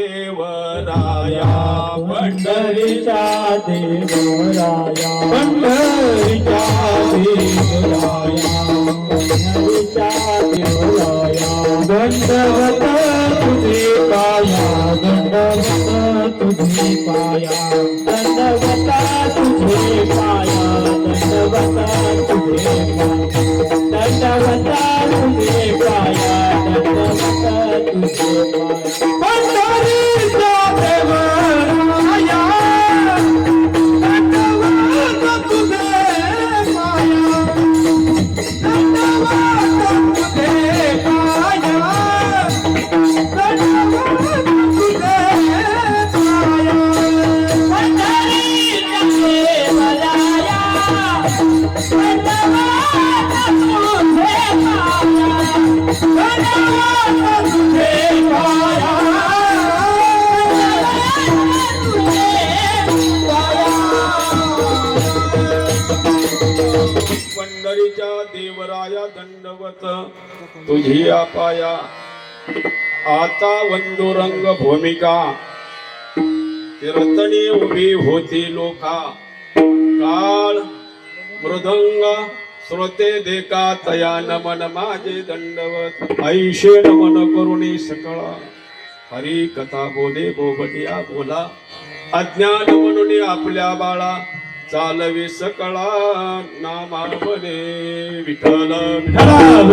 देवराया पंढरीच्या देवराया पंढरीच्या देवराया पंढरीच्या देवराया दंडवत तुझे पाया दंडवत तुझे पाया दंडवत तुझे पाया दंडवत तुझे पाया दंडवत तुझे पाया दंडवत तुझे पाया पंढरीच्या देवराया दंडवत तुझी आपाया आता वंदुरंग भूमिका. कीर्तनी उभी होती लोका. काळ मृदंग श्रोते देखा तया नमन माझे दंडवत ऐशे नमन करुणी सकळा हरी कथा बोले बोबटिया बोला अज्ञान म्हणून आपल्या बाळा चालवे सकळा नामा बने विठ्ठल विठ्ठल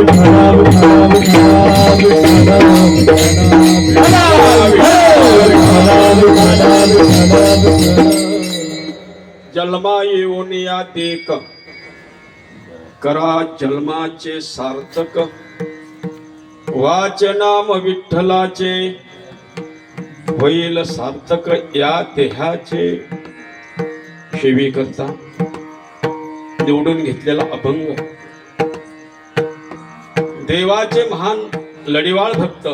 जन्मा येऊन या देक करा जन्माचे सार्थक. वाच नाम विठ्ठलाचे. होईल सार्थक या देहाचे. सेवी करता निवडून घेतलेला अभंग. देवाचे महान लढिवाळ भक्त